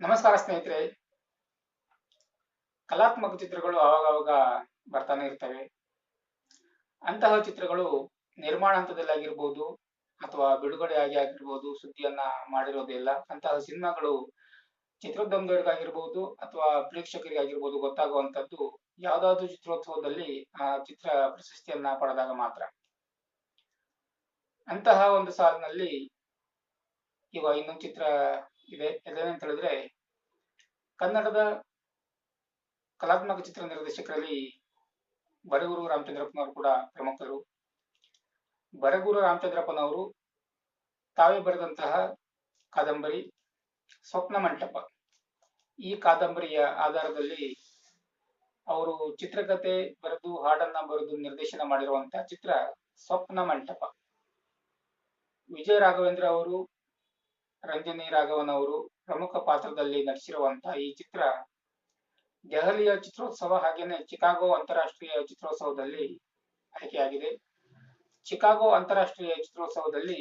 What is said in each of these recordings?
ನಮಸ್ಕಾರ ಸ್ನೇಹಿತರೆ. ಕಲಾತ್ಮಕ ಚಿತ್ರಗಳು ಅವಾಗವಾಗ ಬರ್ತಾನೆ ಇರ್ತವೆ. ಅಂತಹ ಚಿತ್ರಗಳು ನಿರ್ಮಾಣ ಹಂತದಲ್ಲಿ ಆಗಿರ್ಬೋದು ಅಥವಾ ಬಿಡುಗಡೆ ಆಗಿ ಆಗಿರ್ಬೋದು ಸುದ್ದಿಯನ್ನ ಮಾಡಿರೋದಿಲ್ಲ. ಅಂತಹ ಸಿನಿಮಾಗಳು ಚಿತ್ರೋದ್ಯಮದವರಿಗಾಗಿರ್ಬೋದು ಅಥವಾ ಪ್ರೇಕ್ಷಕರಿಗಾಗಿರ್ಬೋದು ಗೊತ್ತಾಗುವಂತದ್ದು ಯಾವ್ದಾದ್ರು ಚಿತ್ರೋತ್ಸವದಲ್ಲಿ ಆ ಚಿತ್ರ ಪ್ರಶಸ್ತಿಯನ್ನ ಪಡೆದಾಗ ಮಾತ್ರ. ಅಂತಹ ಒಂದು ಸಾಲಿನಲ್ಲಿ ಇವ ಇನ್ನೊಂದು ಚಿತ್ರ ಇದೆ ಅಂತ ಹೇಳಿದ್ರೆ ಕನ್ನಡದ ಕಲಾತ್ಮಕ ಚಿತ್ರ ನಿರ್ದೇಶಕರಲ್ಲಿ ಬರಗೂರು ರಾಮಚಂದ್ರಪ್ಪನವರು ಕೂಡ ಪ್ರಮುಖರು. ಬರಗೂರು ರಾಮಚಂದ್ರಪ್ಪನವರು ತಾವೇ ಬರೆದಂತಹ ಕಾದಂಬರಿ ಸ್ವಪ್ನ ಮಂಟಪ. ಈ ಕಾದಂಬರಿಯ ಆಧಾರದಲ್ಲಿ ಅವರು ಚಿತ್ರಕಥೆ ಬರೆದು, ಹಾಡನ್ನ ಬರೆದು ನಿರ್ದೇಶನ ಮಾಡಿರುವಂತಹ ಚಿತ್ರ ಸ್ವಪ್ನ ಮಂಟಪ. ವಿಜಯ ರಾಘವೇಂದ್ರ ಅವರು ರಂಜನಿ ರಾಘವನ್ ಅವರು ಪ್ರಮುಖ ಪಾತ್ರದಲ್ಲಿ ನಟಿಸಿರುವಂತಹ ಈ ಚಿತ್ರ ದೆಹಲಿಯ ಚಿತ್ರೋತ್ಸವ ಹಾಗೇನೆ ಚಿಕಾಗೋ ಅಂತಾರಾಷ್ಟ್ರೀಯ ಚಿತ್ರೋತ್ಸವದಲ್ಲಿ ಆಯ್ಕೆಯಾಗಿದೆ. ಚಿಕಾಗೋ ಅಂತಾರಾಷ್ಟ್ರೀಯ ಚಿತ್ರೋತ್ಸವದಲ್ಲಿ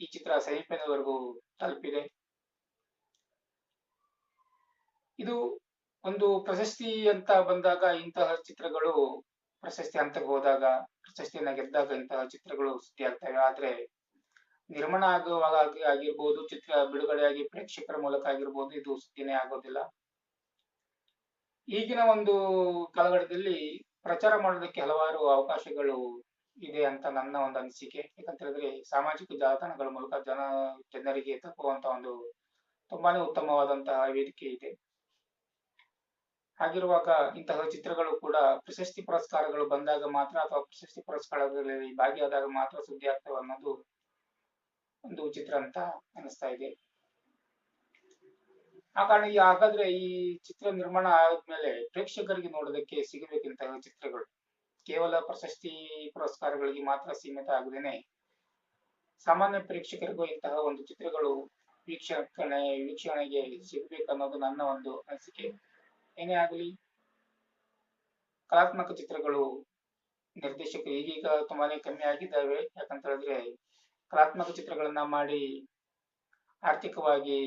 ಈ ಚಿತ್ರ ಸೆಮಿಫೈನಲ್ವರೆಗೂ ತಲುಪಿದೆ. ಇದು ಒಂದು ಪ್ರಶಸ್ತಿ ಅಂತ ಬಂದಾಗ ಇಂತಹ ಚಿತ್ರಗಳು ಪ್ರಶಸ್ತಿ ಹಂತಕ್ಕೆ ಹೋದಾಗ ಪ್ರಶಸ್ತಿಯನ್ನ ಗೆದ್ದಾಗ ಇಂತಹ ಚಿತ್ರಗಳು ಸುದ್ದಿ ಆಗ್ತವೆ ಆದ್ರೆ ನಿರ್ಮಾಣ ಆಗುವಾಗ ಆಗಿರ್ಬೋದು, ಚಿತ್ರ ಬಿಡುಗಡೆಯಾಗಿ ಪ್ರೇಕ್ಷಕರ ಮೂಲಕ ಆಗಿರ್ಬೋದು, ಇದು ಸುದ್ದಿನೇ ಆಗೋದಿಲ್ಲ. ಈಗಿನ ಒಂದು ಕಾಲಘಟ್ಟದಲ್ಲಿ ಪ್ರಚಾರ ಮಾಡೋದಕ್ಕೆ ಹಲವಾರು ಅವಕಾಶಗಳು ಇದೆ ಅಂತ ನನ್ನ ಒಂದು ಅನಿಸಿಕೆ. ಯಾಕಂತ ಹೇಳಿದ್ರೆ ಸಾಮಾಜಿಕ ಜಾಲತಾಣಗಳ ಮೂಲಕ ಜನ, ಜನರಿಗೆ ತಪ್ಪುವಂತ ಒಂದು ತುಂಬಾನೇ ಉತ್ತಮವಾದಂತಹ ವೇದಿಕೆ ಇದೆ. ಹಾಗಿರುವಾಗ ಇಂತಹ ಚಿತ್ರಗಳು ಕೂಡ ಪ್ರಶಸ್ತಿ ಪುರಸ್ಕಾರಗಳು ಬಂದಾಗ ಮಾತ್ರ ಅಥವಾ ಪ್ರಶಸ್ತಿ ಪುರಸ್ಕಾರಗಳಲ್ಲಿ ಭಾಗಿಯಾದಾಗ ಮಾತ್ರ ಸುದ್ದಿ ಆಗ್ತವೆ ಅನ್ನೋದು ಒಂದು ಚಿತ್ರ ಅಂತ ಅನಿಸ್ತಾ ಇದೆ. ಆ ಕಾರಣ ಈ ಹಾಗಾದ್ರೆ ಈ ಚಿತ್ರ ನಿರ್ಮಾಣ ಆದ್ಮೇಲೆ ಪ್ರೇಕ್ಷಕರಿಗೆ ನೋಡೋದಕ್ಕೆ ಸಿಗಬೇಕಂತಹ ಚಿತ್ರಗಳು, ಕೇವಲ ಪ್ರಶಸ್ತಿ ಪುರಸ್ಕಾರಗಳಿಗೆ ಮಾತ್ರ ಸೀಮಿತ ಆಗದೇನೆ ಸಾಮಾನ್ಯ ಪ್ರೇಕ್ಷಕರಿಗೂ ಇಂತಹ ಒಂದು ಚಿತ್ರಗಳು ವೀಕ್ಷಣೆ ವೀಕ್ಷಣೆಗೆ ಸಿಗಬೇಕನ್ನೋದು ನನ್ನ ಒಂದು ಅನಿಸಿಕೆ. ಏನೇ ಆಗಲಿ, ಕಲಾತ್ಮಕ ಚಿತ್ರಗಳು ನಿರ್ದೇಶಕರು ಈಗೀಗ ತುಂಬಾನೇ ಕಮ್ಮಿ ಆಗಿದ್ದಾವೆ. ಯಾಕಂತ ಹೇಳಿದ್ರೆ ಕಲಾತ್ಮಕ ಚಿತ್ರಗಳನ್ನ ಮಾಡಿ ಆರ್ಥಿಕವಾಗಿ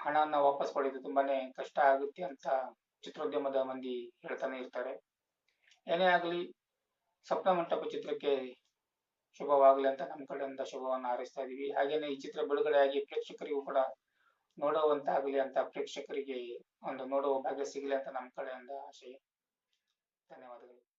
ಹಣನ ವಾಪಸ್ ಪಡೆಯೋದು ತುಂಬಾನೇ ಕಷ್ಟ ಆಗುತ್ತೆ ಅಂತ ಚಿತ್ರೋದ್ಯಮದ ಮಂದಿ ಹೇಳ್ತಾನೆ ಇರ್ತಾರೆ. ಏನೇ ಆಗಲಿ, ಸ್ವಪ್ನ ಮಂಟಪ ಚಿತ್ರಕ್ಕೆ ಶುಭವಾಗಲಿ ಅಂತ ನಮ್ಮ ಕಡೆಯಿಂದ ಶುಭವನ್ನು ಹಾರೈಸ್ತಾ ಇದೀವಿ. ಹಾಗೇನೆ ಈ ಚಿತ್ರ ಬಿಡುಗಡೆಯಾಗಿ ಪ್ರೇಕ್ಷಕರಿಗೂ ಕೂಡ ನೋಡುವಂತಾಗಲಿ ಅಂತ ಪ್ರೇಕ್ಷಕರಿಗೆ ಒಂದು ನೋಡುವ ಭಾಗ್ಯ ಸಿಗಲಿ ಅಂತ ನಮ್ಮ ಕಡೆಯಿಂದ ಆಶಯ ಧನ್ಯವಾದಗಳು.